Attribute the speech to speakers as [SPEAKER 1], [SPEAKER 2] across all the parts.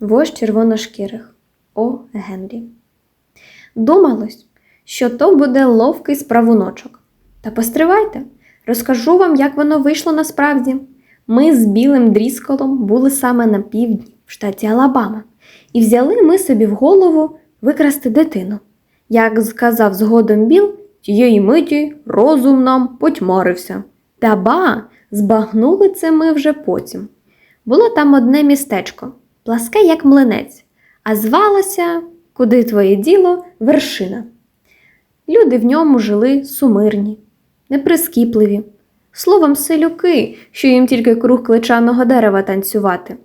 [SPEAKER 1] вождь червоношкірих О. Генрі. Думалось, що то буде ловкий справуночок. Та постривайте, розкажу вам, як воно вийшло насправді. Ми з білим дрісколом були саме на півдні, в штаті Алабама, і взяли ми собі в голову викрасти дитину. Як сказав згодом Біл, тієї миті розум нам потьмарився. Та ба, збагнули це ми вже потім. Було там одне містечко, пласке, як млинець, а звалося, куди твоє діло, вершина. Люди в ньому жили сумирні, неприскіпливі, словом, селюки, що їм тільки круг кличаного дерева танцювати.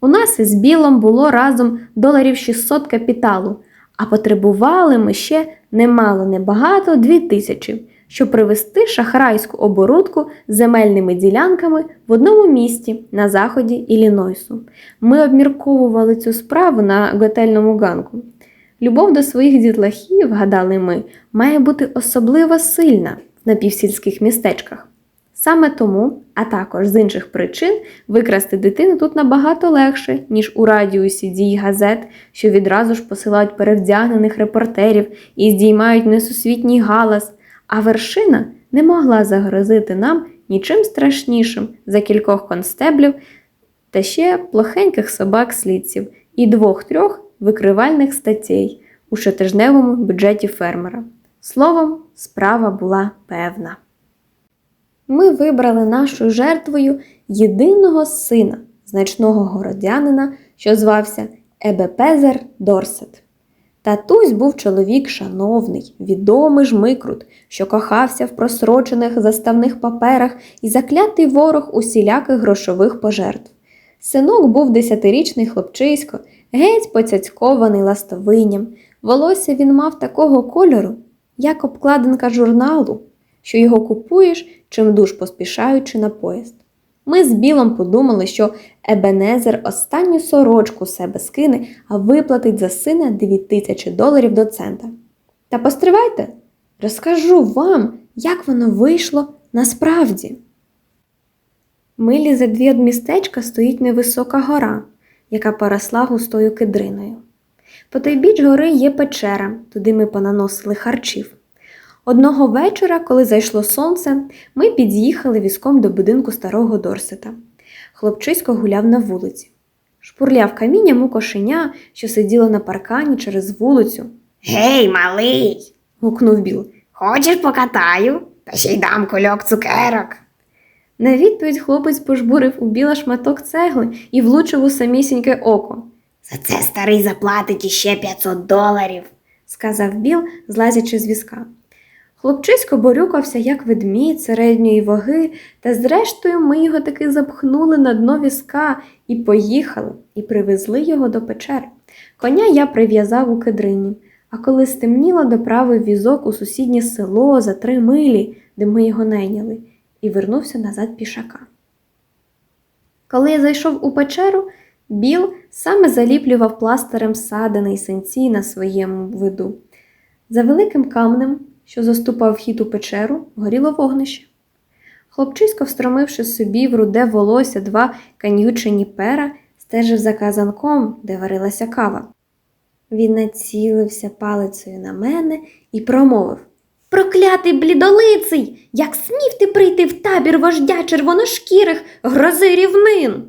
[SPEAKER 1] У нас із білом було разом доларів 600 капіталу, а потребували ми ще немало небагато дві тисячі, щоб привезти шахрайську оборудку з земельними ділянками в одному місті на заході Іллінойсу. Ми обмірковували цю справу на готельному ганку. Любов до своїх дітлахів, гадали ми, має бути особливо сильна в напівсільських містечках. Саме тому, а також з інших причин, викрасти дитину тут набагато легше, ніж у радіусі дій газет, що відразу ж посилають перевдягнених репортерів і здіймають несусвітній галас, а вершина не могла загрозити нам нічим страшнішим за кількох констеблів та ще плохеньких собак-слідців і двох-трьох викривальних статей у щотижневому бюджеті фермера. Словом, справа була певна. Ми вибрали нашою жертвою єдиного сина, значного городянина, що звався Ебепезер Дорсет. Татусь був чоловік шановний, відомий жмикрут, що кохався в просрочених заставних паперах і заклятий ворог усіляких грошових пожертв. Синок був десятирічний хлопчисько, геть поцяцькований ластовинням. Волосся він мав такого кольору, як обкладинка журналу, що його купуєш, чим душ поспішаючи на поїзд. Ми з Білом подумали, що Ебенезер останню сорочку себе скине, а виплатить за сина 9 тисячі доларів до цента. Та постривайте, розкажу вам, як воно вийшло насправді. Милі за дві од містечка стоїть невисока гора, яка поросла густою кидриною. По той біч гори є печера, туди ми понаносили харчів. Одного вечора, коли зайшло сонце, ми під'їхали візком до будинку старого Дорсета. Хлопчисько гуляв на вулиці. Шпурляв камінням у кошеня, що сиділо на паркані через вулицю.
[SPEAKER 2] Гей, малий,
[SPEAKER 1] гукнув Біл.
[SPEAKER 2] хочеш покатаю? Та ще й дам кульок цукерок.
[SPEAKER 1] На відповідь хлопець пожбурив у біла шматок цегли і влучив у самісіньке око,
[SPEAKER 2] За це старий заплатить іще 500 доларів.
[SPEAKER 1] сказав Біл, злазячи з візка. Хлопчисько борюкався, як ведмідь середньої ваги, та зрештою ми його таки запхнули на дно візка і поїхали, і привезли його до печери. Коня я прив'язав у кедрині, а коли стемніло, доправив візок у сусіднє село за три милі, де ми його найняли, і вернувся назад пішака. Коли я зайшов у печеру, Біл саме заліплював пластирем садини й синці на своєму виду. За великим камнем, що заступав вхід у печеру, горіло вогнище. Хлопчисько, встромивши собі в руде волосся два канючені пера, стежив за казанком, де варилася кава. Він націлився палицею на мене і промовив Проклятий блідолиций! Як смів ти прийти в табір вождя червоношкірих грози рівнин?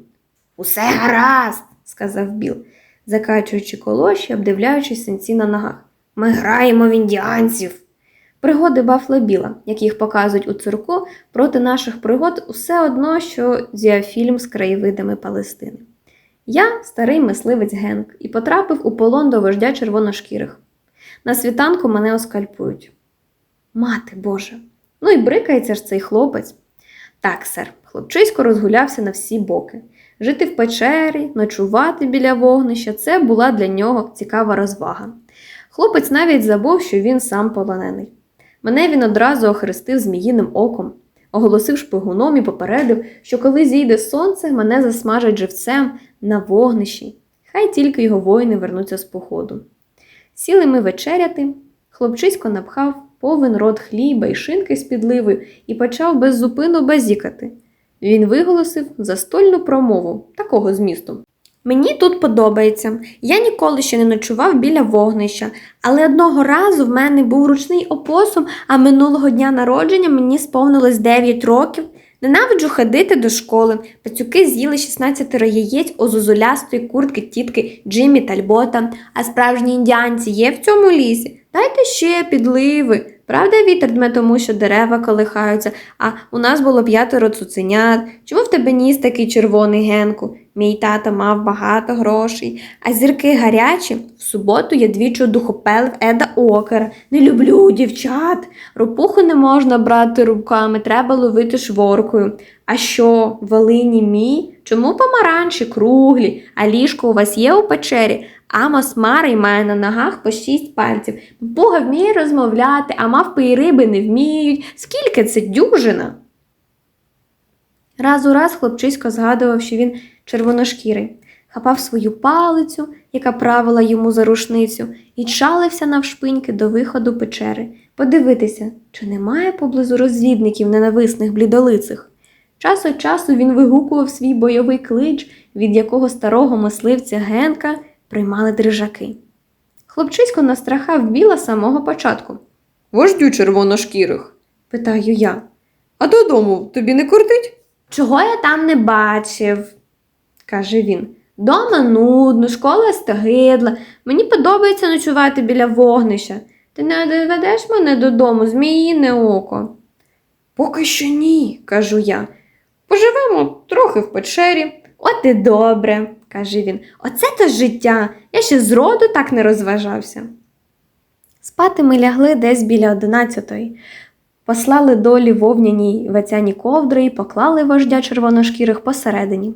[SPEAKER 2] Усе гаразд.
[SPEAKER 1] сказав Біл, закачуючи колоші, обдивляючись синці на ногах.
[SPEAKER 2] Ми граємо в індіанців.
[SPEAKER 1] Пригоди Бафла Біла, як їх показують у цирку, проти наших пригод усе одно, що діафільм з краєвидами Палестини. Я старий мисливець Генк і потрапив у полон до вождя червоношкірих. На світанку мене оскальпують. Мати Боже, ну і брикається ж цей хлопець. Так, сер, хлопчисько розгулявся на всі боки. Жити в печері, ночувати біля вогнища це була для нього цікава розвага. Хлопець навіть забув, що він сам полонений. Мене він одразу охрестив зміїним оком, оголосив шпигуном і попередив, що коли зійде сонце, мене засмажать живцем на вогнищі. Хай тільки його воїни вернуться з походу. Сіли ми вечеряти, хлопчисько напхав повен рот хліба і шинки з підливою і почав беззупину базікати. Він виголосив застольну промову такого змісту. Мені тут подобається. Я ніколи ще не ночував біля вогнища, але одного разу в мене був ручний опосум, а минулого дня народження мені сповнилось 9 років. Ненавиджу ходити до школи. Пацюки з'їли 16 яєць у зозулястої куртки тітки Джиммі Тальбота. А справжні індіанці є в цьому лісі. Дайте ще підливи. Правда, вітер дме тому, що дерева колихаються, а у нас було п'ятеро цуценят. Чому в тебе ніс такий червоний генку? Мій тато мав багато грошей, а зірки гарячі. В суботу я двічі духопелив Еда Окера. Не люблю дівчат. Ропуху не можна брати руками, треба ловити шворкою. А що, волині мій? Чому помаранчі круглі? А ліжко у вас є у печері? Амос Марий має на ногах по шість пальців. Бога вміє розмовляти, а мавпи і риби не вміють. Скільки це дюжина? Раз у раз хлопчисько згадував, що він червоношкірий, хапав свою палицю, яка правила йому за рушницю, і чалився навшпиньки до виходу печери, подивитися, чи немає поблизу розвідників ненависних блідолицих. Час від часу він вигукував свій бойовий клич, від якого старого мисливця Генка приймали дрижаки. Хлопчисько настрахав біла з самого початку.
[SPEAKER 3] Вождю червоношкірих.
[SPEAKER 1] Питаю я.
[SPEAKER 3] А додому тобі не кортить?
[SPEAKER 1] Чого я там не бачив? Каже він. Дома нудно, школа стагидла. Мені подобається ночувати біля вогнища. Ти не доведеш мене додому, зміїне око.
[SPEAKER 3] Поки що ні.
[SPEAKER 1] кажу я.
[SPEAKER 3] Поживемо трохи в печері.
[SPEAKER 1] От і добре, каже він. Оце то життя. Я ще зроду так не розважався. Спати ми лягли десь біля одинадцятої. Послали долі вовняні вацяні ковдри і поклали вождя червоношкірих посередині.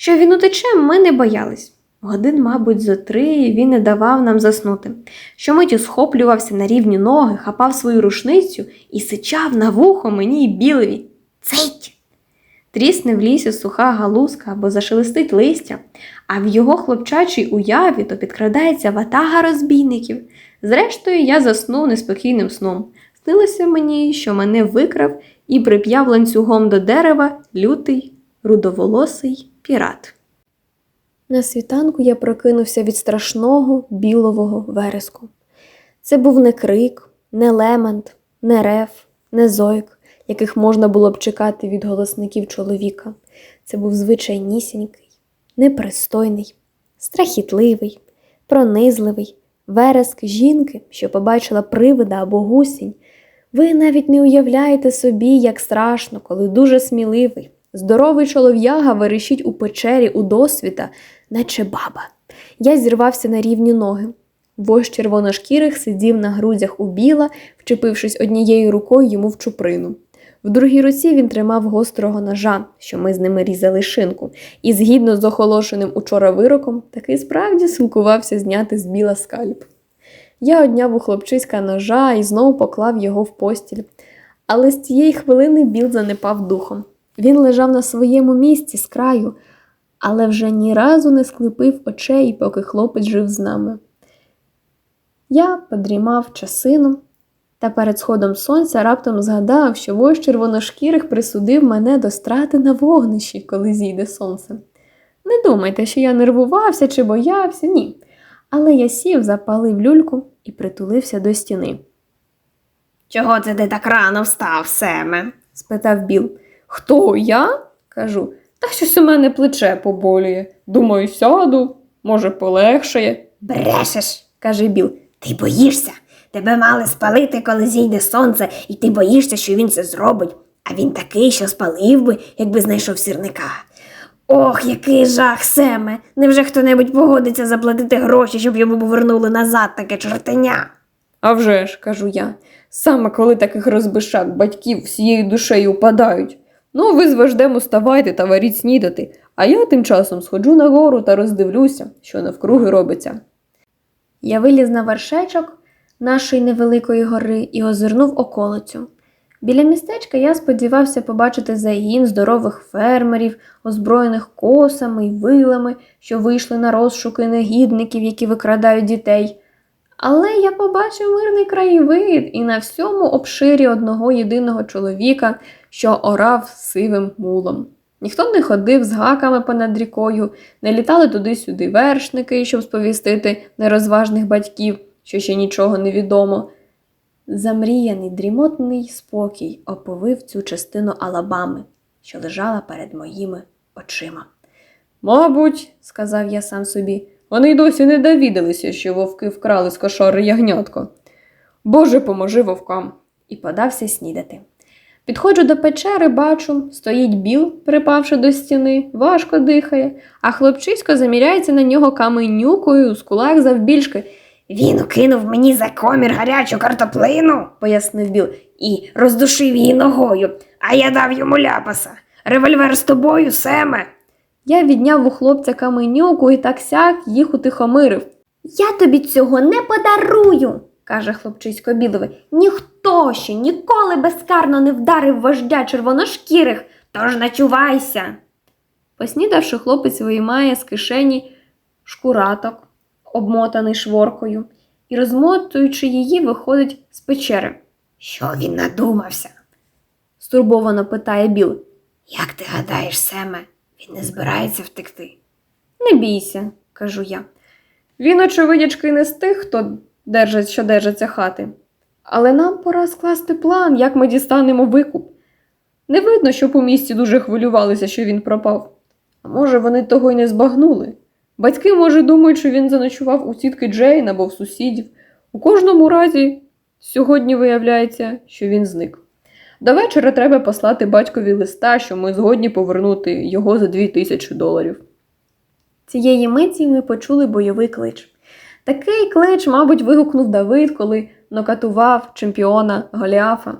[SPEAKER 1] Що він утече, ми не боялись. Годин, мабуть, зо три він не давав нам заснути. Щомиті схоплювався на рівні ноги, хапав свою рушницю і сичав на вухо мені й білеві. Цить! Трісне в лісі суха галузка або зашелестить листя, а в його хлопчачій уяві то підкрадається ватага розбійників. Зрештою, я заснув неспокійним сном. Снилося мені, що мене викрав і прип'яв ланцюгом до дерева лютий, рудоволосий пірат. На світанку я прокинувся від страшного білового вереску. Це був не крик, не лемент, не рев, не зойк, яких можна було б чекати від голосників чоловіка. Це був звичайнісінький, непристойний, страхітливий, пронизливий, вереск жінки, що побачила привида або гусінь. Ви навіть не уявляєте собі, як страшно, коли дуже сміливий, здоровий чолов'яга верещить у печері у досвіта, наче баба. Я зірвався на рівні ноги. Вождь червоношкірих сидів на грудях у біла, вчепившись однією рукою йому в чуприну. В другій руці він тримав гострого ножа, що ми з ними різали шинку, і згідно з охолошеним учора вироком, таки справді силкувався зняти з біла скальп. Я одняв у хлопчиська ножа і знову поклав його в постіль. Але з цієї хвилини біл занепав духом. Він лежав на своєму місці з краю, але вже ні разу не склепив очей, поки хлопець жив з нами. Я подрімав часину, та перед сходом сонця раптом згадав, що вождь червоношкірих присудив мене до страти на вогнищі, коли зійде сонце. Не думайте, що я нервувався чи боявся, ні. Але я сів, запалив люльку і притулився до стіни.
[SPEAKER 2] Чого це ти так рано встав, Семе?
[SPEAKER 1] спитав Біл.
[SPEAKER 3] Хто я? кажу. Та щось у мене плече поболює. Думаю, сяду, може, полегшає.
[SPEAKER 2] Брешеш,
[SPEAKER 1] каже Біл.
[SPEAKER 2] ти боїшся. Тебе мали спалити, коли зійде сонце, і ти боїшся, що він це зробить. А він такий, що спалив би, якби знайшов сірника. Ох, який жах, Семе! Невже хто-небудь погодиться заплатити гроші, щоб йому повернули назад таке чортеня?
[SPEAKER 3] А вже ж, кажу я, саме коли таких розбишак батьків всією душею упадають. Ну, ви з вождем уставайте та варіть снідати, а я тим часом сходжу нагору та роздивлюся, що навкруги робиться.
[SPEAKER 1] Я виліз на вершечок нашої невеликої гори і озирнув околицю. Біля містечка я сподівався побачити загін здорових фермерів, озброєних косами й вилами, що вийшли на розшуки негідників, які викрадають дітей. Але я побачив мирний краєвид і на всьому обширі одного єдиного чоловіка, що орав сивим мулом.
[SPEAKER 3] Ніхто не ходив з гаками понад рікою, не літали туди-сюди вершники, щоб сповістити нерозважних батьків, що ще нічого не відомо. Замріяний дрімотний спокій оповив цю частину Алабами, що лежала перед моїми очима. Мабуть, сказав я сам собі, вони й досі не довідалися, що вовки вкрали з кошари ягнятко. Боже, поможи вовкам. І подався снідати. Підходжу до печери, бачу, стоїть біл, припавши до стіни, важко дихає, а хлопчисько заміряється на нього каменюкою з кулак завбільшки,
[SPEAKER 2] Він укинув мені за комір гарячу картоплину,
[SPEAKER 3] пояснив біл.
[SPEAKER 2] і роздушив її ногою, а я дав йому ляпаса. Револьвер з тобою, Семе.
[SPEAKER 3] Я відняв у хлопця каменюку і так сяк їх утихомирив.
[SPEAKER 1] Я тобі цього не подарую, каже хлопчисько білове. Ніхто ще ніколи безкарно не вдарив вождя червоношкірих, тож начувайся.
[SPEAKER 3] Поснідавши, хлопець виймає з кишені шкураток, обмотаний шворкою, і, розмотуючи її, виходить з печери.
[SPEAKER 2] Що він надумався?
[SPEAKER 3] Стурбовано питає Біл.
[SPEAKER 2] Як ти гадаєш, Семе, він не збирається втекти?
[SPEAKER 3] Не бійся, кажу я. Він, очевидячки, не з тих, хто держить, що держаться хати. Але нам пора скласти план, як ми дістанемо викуп. Не видно, щоб у місті дуже хвилювалися, що він пропав. А може, вони того й не збагнули. Батьки, може, думають, що він заночував у тітки Джейн або в сусідів. У кожному разі, сьогодні виявляється, що він зник. До вечора треба послати батькові листа, що ми згодні повернути його за дві тисячі доларів. Цієї миті ми почули бойовий клич. Такий клич, мабуть, вигукнув Давид, коли нокатував чемпіона Голіафа.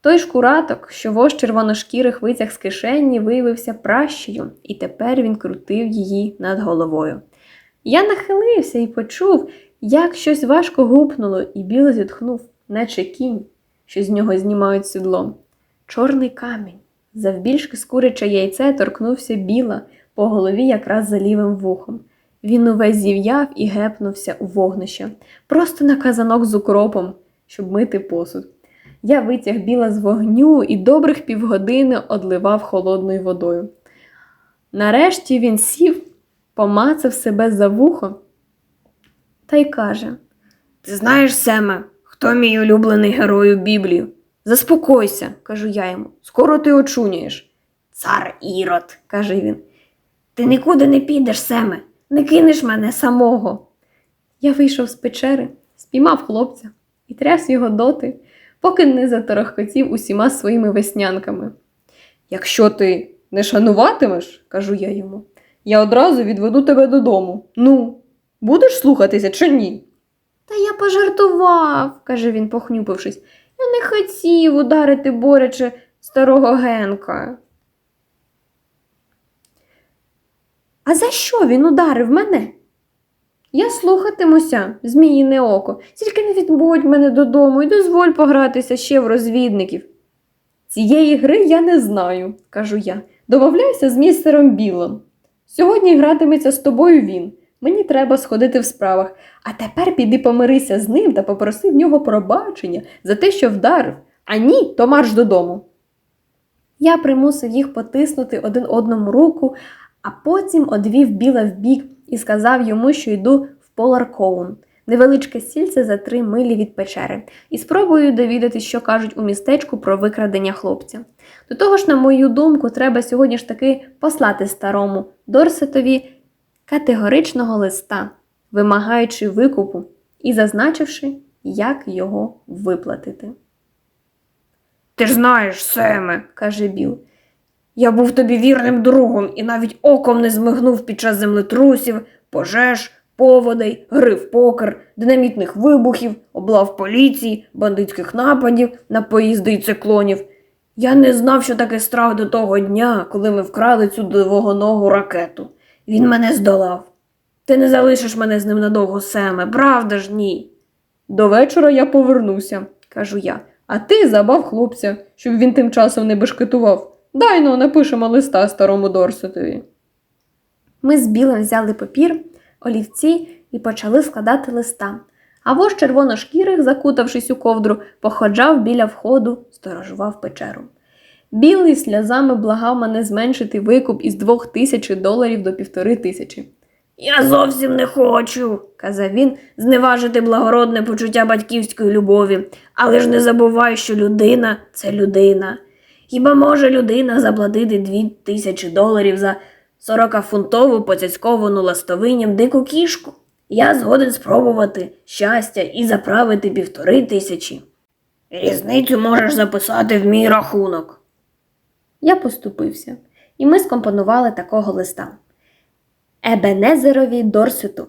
[SPEAKER 3] Той шкураток, що вождь червоношкірих витяг з кишені, виявився пращею, і тепер він крутив її над головою. Я нахилився і почув, як щось важко гупнуло, і біло зітхнув, наче кінь, що з нього знімають сідло. Чорний камінь, завбільшки з куряче яйце торкнувся біла, по голові якраз за лівим вухом. Він увесь зів'яв і гепнувся у вогнище, просто на казанок з укропом, щоб мити посуд. Я витяг біла з вогню і добрих півгодини одливав холодною водою. Нарешті він сів, помацав себе за вухо та й каже:
[SPEAKER 2] Ти знаєш, Семе, хто мій улюблений герой у Біблії?
[SPEAKER 3] Заспокойся, кажу я йому, скоро ти очуняєш,
[SPEAKER 2] Цар Ірод.
[SPEAKER 3] каже він.
[SPEAKER 2] Ти нікуди не підеш, Семе, не кинеш мене самого.
[SPEAKER 3] Я вийшов з печери, спіймав хлопця і тряс його доти, поки не заторохкотів усіма своїми веснянками. Якщо ти не шануватимеш, кажу я йому, я одразу відведу тебе додому. Ну, будеш слухатися чи ні?
[SPEAKER 1] Та я пожартував, каже він, похнюпившись. Я не хотів ударити борячи старого Генка. А за що він ударив мене? Я слухатимуся, зміїне око, тільки не відбудь мене додому і дозволь погратися ще в розвідників.
[SPEAKER 3] Цієї гри я не знаю, кажу я. Домовляйся з містером Білом. Сьогодні гратиметься з тобою він. Мені треба сходити в справах, а тепер піди помирися з ним та попроси в нього пробачення за те, що вдарив, а ні, то марш додому. Я примусив їх потиснути один одному руку, а потім одвів біла вбік і сказав йому, що йду в Поларкоун, невеличке сільце за три милі від печери, і спробую довідати, що кажуть у містечку про викрадення хлопця. До того ж, на мою думку, треба сьогодні ж таки послати старому Дорсетові категоричного листа, вимагаючи викупу і зазначивши, як його виплатити.
[SPEAKER 2] Ти ж знаєш, Семе,
[SPEAKER 3] каже Біл.
[SPEAKER 2] Я був тобі вірним другом і навіть оком не змигнув під час землетрусів, пожеж, поводей, гри в покер, динамітних вибухів, облав поліції, бандитських нападів на поїзди й циклонів. Я не знав, що таке страх до того дня, коли ми вкрали цю довгоногу ракету. Він мене здолав. Ти не залишиш мене з ним надовго, Семе, правда ж ні?
[SPEAKER 3] До вечора я повернуся, кажу я, а ти забав хлопця, щоб він тим часом не бешкетував. Дай ну, напишемо листа старому Дорсетові. Ми з білим взяли папір, олівці і почали складати листа. А вож червоношкірих, закутавшись у ковдру, походжав біля входу, сторожував печеру. Білий сльозами благав мене зменшити викуп із двох тисяч доларів до півтори тисячі.
[SPEAKER 2] Я зовсім не хочу, казав він, зневажити благородне почуття батьківської любові. Але ж не забувай, що людина це людина. Хіба може людина заплатити дві тисячі доларів за 40-фунтову поцяцьковану ластовинням дику кішку? Я згоден спробувати щастя і заправити півтори тисячі. Різницю можеш записати в мій рахунок.
[SPEAKER 1] Я поступився, і ми скомпонували такого листа. Ебенезерові Дорсету,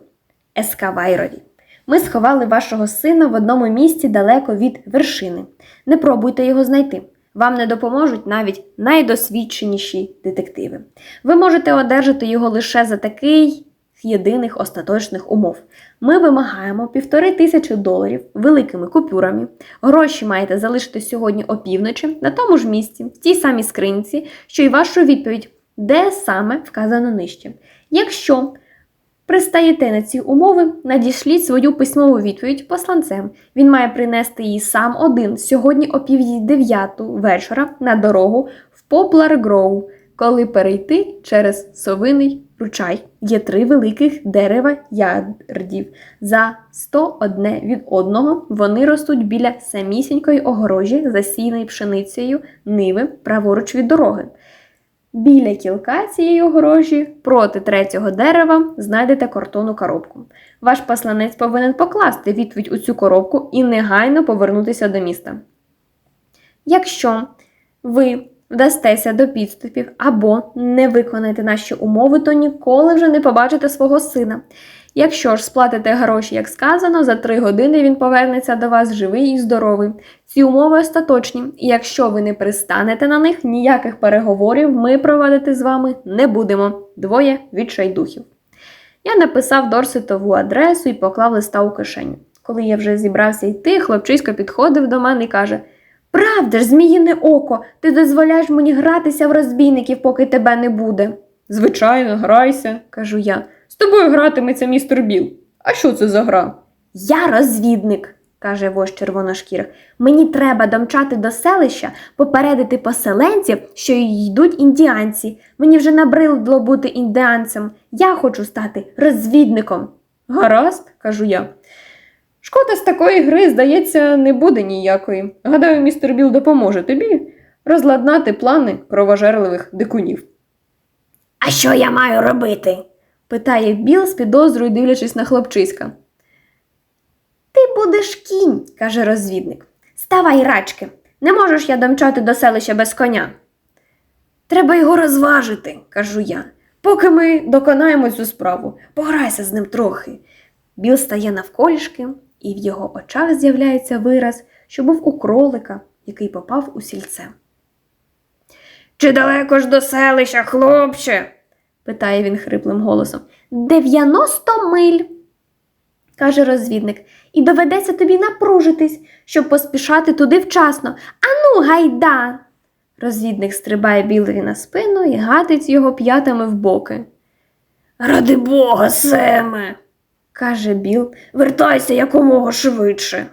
[SPEAKER 1] Ескавайрові. Ми сховали вашого сина в одному місці далеко від вершини. Не пробуйте його знайти. Вам не допоможуть навіть найдосвідченіші детективи. Ви можете одержати його лише за такий єдиних остаточних умов. Ми вимагаємо півтори тисячі доларів великими купюрами. Гроші маєте залишити сьогодні опівночі на тому ж місці, в тій самій скринці, що й вашу відповідь, де саме вказано нижче. Якщо пристаєте на ці умови, надішліть свою письмову відповідь посланцем. Він має принести її сам один сьогодні о дев'яту вечора на дорогу в Поплар Гроу, коли перейти через совиний ручай. Є три великих дерева ярдів. За 101 від одного вони ростуть біля самісінької огорожі, засіяної пшеницею ниви праворуч від дороги. Біля кілка цієї огорожі проти третього дерева знайдете картонну коробку. Ваш посланець повинен покласти відповідь у цю коробку і негайно повернутися до міста. Якщо ви вдастеся до підступів або не виконаєте наші умови, то ніколи вже не побачите свого сина. Якщо ж сплатите гроші, як сказано, за три години він повернеться до вас живий і здоровий. Ці умови остаточні, і якщо ви не пристанете на них, ніяких переговорів ми проводити з вами не будемо. Двоє відчайдухів. Я написав Дорсетову адресу і поклав листа у кишеню. Коли я вже зібрався йти, хлопчисько підходив до мене і каже: Правда ж, зміїне око, ти дозволяєш мені гратися в розбійників, поки тебе не буде.
[SPEAKER 3] Звичайно, грайся, кажу я. З тобою гратиметься містер Біл. А що це за гра?
[SPEAKER 1] Я розвідник, каже вождь червоношкірих. Мені треба домчати до селища, попередити поселенців, що йдуть індіанці. Мені вже набридло бути індіанцем. Я хочу стати розвідником.
[SPEAKER 3] Гаразд, кажу я. Шкода з такої гри, здається, не буде ніякої. Гадаю, містер Біл допоможе тобі розладнати плани кровожерливих дикунів.
[SPEAKER 2] А що я маю робити?
[SPEAKER 1] Питає Біл з підозрою, дивлячись на хлопчиська. Ти будеш кінь, каже розвідник. Ставай, рачки. Не можеш я домчати до селища без коня.
[SPEAKER 2] Треба його розважити, кажу я.
[SPEAKER 3] Поки ми доконаємо цю справу,
[SPEAKER 2] Пограйся з ним трохи.
[SPEAKER 1] Біл стає навколішки, і в його очах з'являється вираз, що був у кролика, який попав у сільце.
[SPEAKER 2] Чи далеко ж до селища, хлопче?
[SPEAKER 1] Питає він хриплим голосом. Дев'яносто миль, каже розвідник, і доведеться тобі напружитись, щоб поспішати туди вчасно. Ану, гайда. Розвідник стрибає білові на спину і гатить його п'ятами в боки.
[SPEAKER 2] Ради Бога, Семе,
[SPEAKER 1] каже Біл,
[SPEAKER 2] вертайся якомога швидше.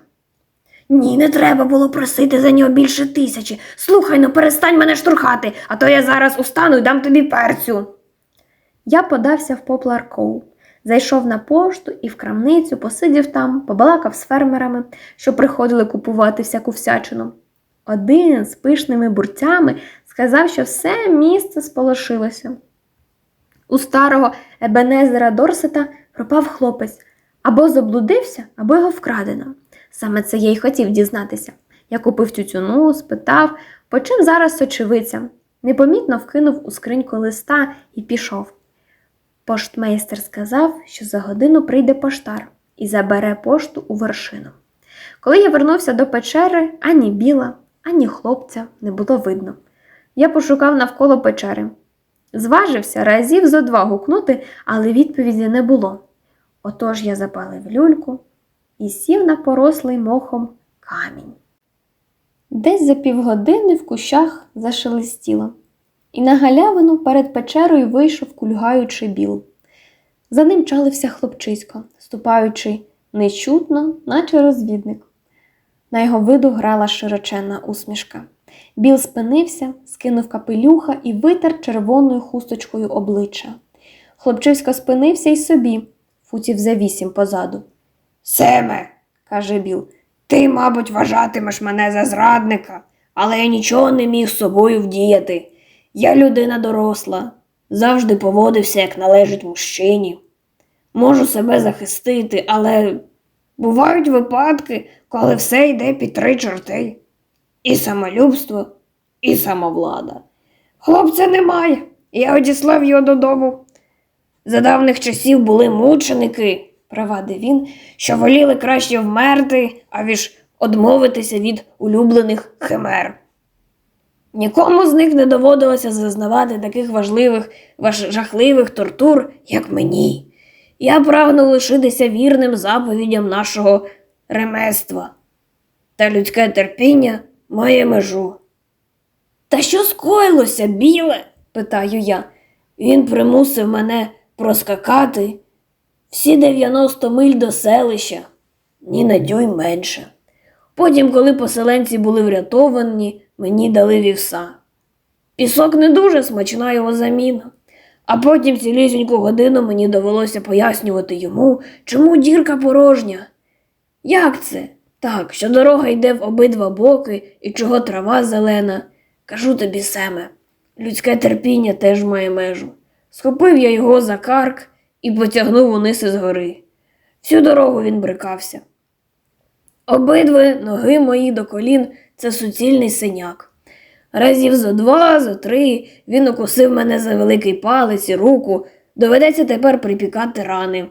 [SPEAKER 2] Ні, не треба було просити за нього більше тисячі. Слухай, ну перестань мене штурхати, а то я зараз устану і дам тобі перцю.
[SPEAKER 1] Я подався в Поплар Коу. Зайшов на пошту і в крамницю, посидів там, побалакав з фермерами, що приходили купувати всяку всячину. Один з пишними бурцями сказав, що все місце сполошилося. У старого Ебенезера Дорсета пропав хлопець або заблудився, або його вкрадено. Саме це я й хотів дізнатися. Я купив тютюну, спитав, по чим зараз сочевиця. Непомітно вкинув у скриньку листа і пішов. Поштмейстер сказав, що за годину прийде поштар і забере пошту у вершину. Коли я вернувся до печери, ані біла, ані хлопця не було видно. Я пошукав навколо печери. Зважився разів зо два гукнути, але відповіді не було. Отож я запалив люльку і сів на порослий мохом камінь. Десь за півгодини в кущах зашелестіло, і на галявину перед печерою вийшов кульгаючий біл. За ним чалився хлопчисько, ступаючи нечутно, наче розвідник. На його виду грала широченна усмішка. Біл спинився, скинув капелюха і витер червоною хусточкою обличчя. Хлопчисько спинився й собі, футів за вісім позаду.
[SPEAKER 2] Семе,
[SPEAKER 1] каже Біл.
[SPEAKER 2] ти, мабуть, вважатимеш мене за зрадника, але я нічого не міг з собою вдіяти. Я людина доросла, завжди поводився, як належить мужчині. Можу себе захистити, але бувають випадки, коли все йде під три чорти. І самолюбство, і самовлада. Хлопця немає, я одіслав його додому. За давних часів були мученики, провадив він, що воліли краще вмерти, авіж одмовитися від улюблених химер. Нікому з них не доводилося зазнавати таких важливих, важ- жахливих тортур, як мені. Я прагнув лишитися вірним заповідям нашого ремества. Та людське терпіння має межу. Та що скоїлося, біле? питаю я. Він примусив мене проскакати всі 90 миль до селища, ні на дюйм менше. Потім, коли поселенці були врятовані, мені дали вівса. Пісок не дуже смачна його заміна. А потім цілісіньку годину мені довелося пояснювати йому, чому дірка порожня. Як це? Так, що дорога йде в обидва боки і чого трава зелена. Кажу тобі, Семе, людське терпіння теж має межу. Схопив я його за карк і потягнув униз із гори. Всю дорогу він брикався. Обидві ноги мої до колін це суцільний синяк. Разів зо два, зо три він укусив мене за великий палець і руку. Доведеться тепер припікати рани.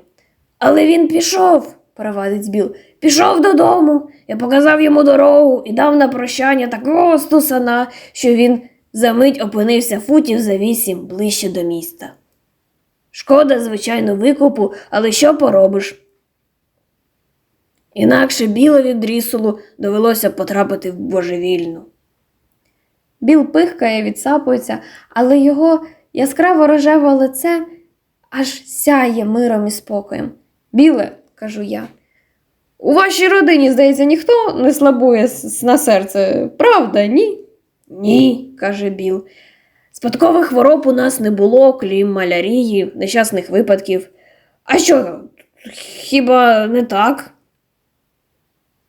[SPEAKER 2] Але він пішов, провадить Біл, пішов додому. Я показав йому дорогу і дав на прощання такого стусана, що він за мить опинився футів за вісім ближче до міста. Шкода, звичайно, викупу, але що поробиш? Інакше білові дрісулу довелося потрапити в божевільну.
[SPEAKER 1] Біл пихкає, відсапується, але його яскраво рожеве лице аж сяє миром і спокоєм. Біле, кажу я.
[SPEAKER 3] У вашій родині, здається, ніхто не слабує на серце, правда, ні?
[SPEAKER 2] Ні, каже Біл. Спадкових хвороб у нас не було, крім малярії, нещасних випадків. А що, хіба не так?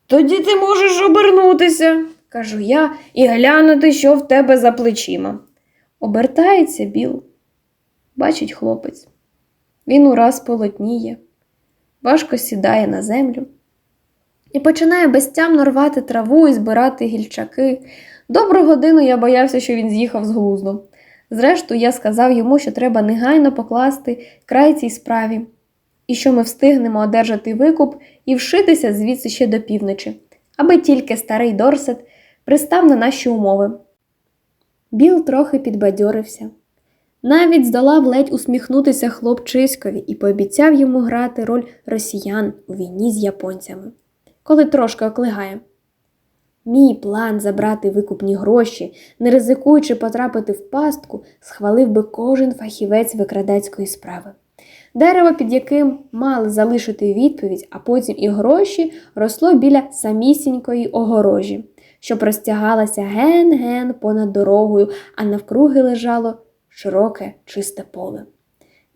[SPEAKER 3] Тоді ти можеш обернутися, кажу я, і глянути, що в тебе за плечима.
[SPEAKER 1] Обертається Біл. Бачить хлопець. Він ураз полотніє, важко сідає на землю і починає безтямно рвати траву і збирати гільчаки. Добру годину я боявся, що він з'їхав з глузду. Зрештою, я сказав йому, що треба негайно покласти край цій справі, і що ми встигнемо одержати викуп і вшитися звідси ще до півночі, аби тільки старий Дорсет пристав на наші умови. Біл трохи підбадьорився. Навіть здолав ледь усміхнутися хлопчиськові і пообіцяв йому грати роль росіян у війні з японцями, коли трошки оклигає. Мій план забрати викупні гроші, не ризикуючи потрапити в пастку, схвалив би кожен фахівець викрадацької справи. Дерево, під яким мали залишити відповідь, а потім і гроші, росло біля самісінької огорожі, що простягалася ген-ген понад дорогою, а навкруги лежало широке чисте поле.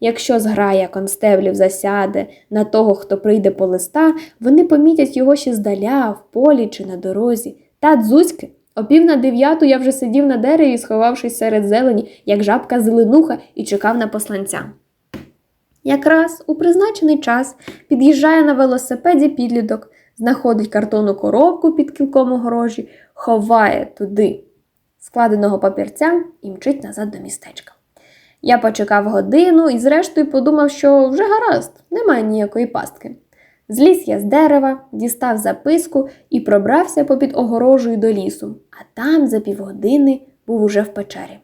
[SPEAKER 1] Якщо зграя констеблів засяде на того, хто прийде по листа, вони помітять його ще здаля, в полі чи на дорозі. Та дзузьки, о пів на дев'яту я вже сидів на дереві, сховавшись серед зелені, як жабка зеленуха, і чекав на посланця. Якраз у призначений час під'їжджає на велосипеді підліток, знаходить картонну коробку під кілком огорожі, ховає туди складеного папірця і мчить назад до містечка. Я почекав годину і, зрештою, подумав, що вже гаразд, немає ніякої пастки. Зліз я з дерева, дістав записку і пробрався попід огорожею до лісу, а там за півгодини був уже в печері.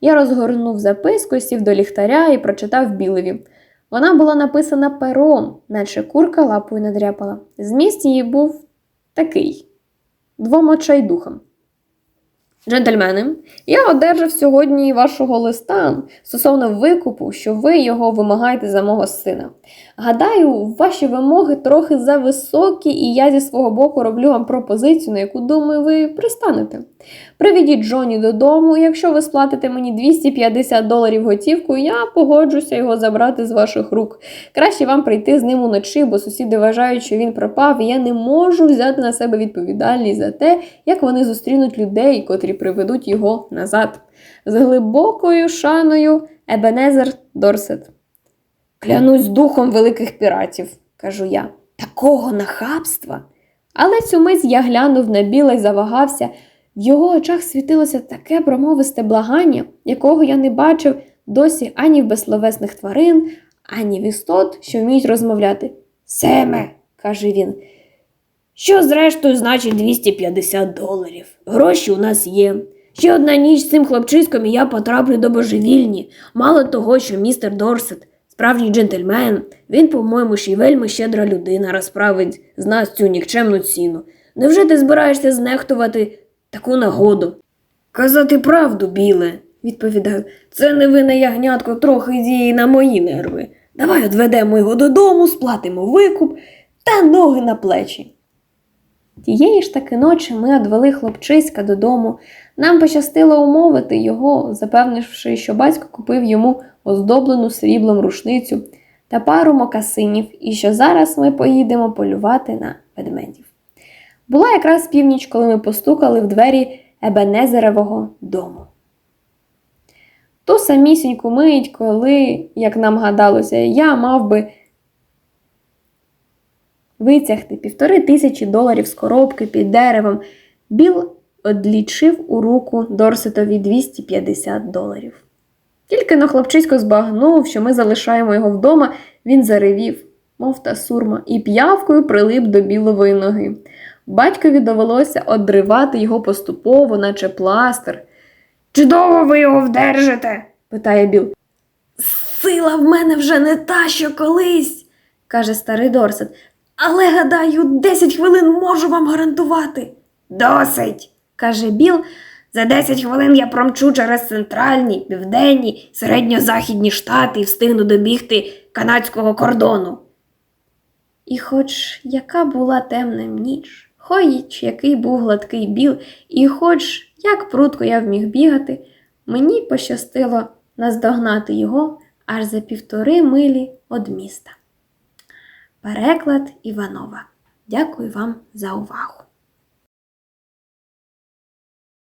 [SPEAKER 1] Я розгорнув записку, сів до ліхтаря і прочитав білеві. Вона була написана пером, наче курка лапою надряпала. Зміст її був такий двом очайдухам. Джентльмени, я одержав сьогодні вашого листа стосовно викупу, що ви його вимагаєте за мого сина. Гадаю, ваші вимоги трохи зависокі, і я зі свого боку роблю вам пропозицію, на яку, думаю, ви пристанете.
[SPEAKER 3] Приведіть Джоні додому, і якщо ви сплатите мені 250 доларів готівку, я погоджуся його забрати з ваших рук. Краще вам прийти з ним уночі, бо сусіди вважають, що він пропав, і я не можу взяти на себе відповідальність за те, як вони зустрінуть людей, котрі приведуть його назад. З глибокою шаною Ебенезер Дорсет. Клянусь духом великих піратів, кажу я. Такого нахабства. Але цю мить я глянув на біла й завагався. В його очах світилося таке промовисте благання, якого я не бачив досі ані в безсловесних тварин, ані в істот, що вміють розмовляти. Семе, каже він,
[SPEAKER 2] Що зрештою значить 250 доларів? Гроші у нас є. Ще одна ніч з цим хлопчиськом і я потраплю до божевільні. Мало того, що містер Дорсет, справжній джентльмен, він, по-моєму, ще й вельми щедра людина розправить з нас цю нікчемну ціну. Невже ти збираєшся знехтувати таку нагоду? Казати правду, біле, відповідаю, це невинне ягнятко трохи діє на мої нерви. Давай одведемо його додому, сплатимо викуп та ноги на плечі.
[SPEAKER 1] Тієї ж таки ночі ми одвели хлопчиська додому. Нам пощастило умовити його, запевнивши, що батько купив йому оздоблену сріблом рушницю та пару мокасинів, і що зараз ми поїдемо полювати на ведмедів. Була якраз північ, коли ми постукали в двері Ебенезеревого дому. Ту самісіньку мить, коли, як нам гадалося, я мав би витягти півтори тисячі доларів з коробки під деревом, Біл одлічив у руку Дорсетові 250 доларів. Тільки но хлопчисько збагнув, що ми залишаємо його вдома, він заревів, мов та сурма, і п'явкою прилип до білової ноги. Батькові довелося одривати його поступово, наче пластир.
[SPEAKER 2] Чи довго ви його вдержите?
[SPEAKER 1] питає Біл.
[SPEAKER 2] Сила в мене вже не та, що колись,
[SPEAKER 1] каже старий Дорсет.
[SPEAKER 2] Але гадаю, 10 хвилин можу вам гарантувати. Досить, каже Біл. За 10 хвилин я промчу через центральні, південні, середньо-західні штати і встигну добігти канадського кордону.
[SPEAKER 1] І хоч яка була темна ніч, хоч який був гладкий біл, і хоч як прудко я вміг бігати, мені пощастило наздогнати його аж за півтори милі від міста. Переклад Іванова. Дякую вам за увагу.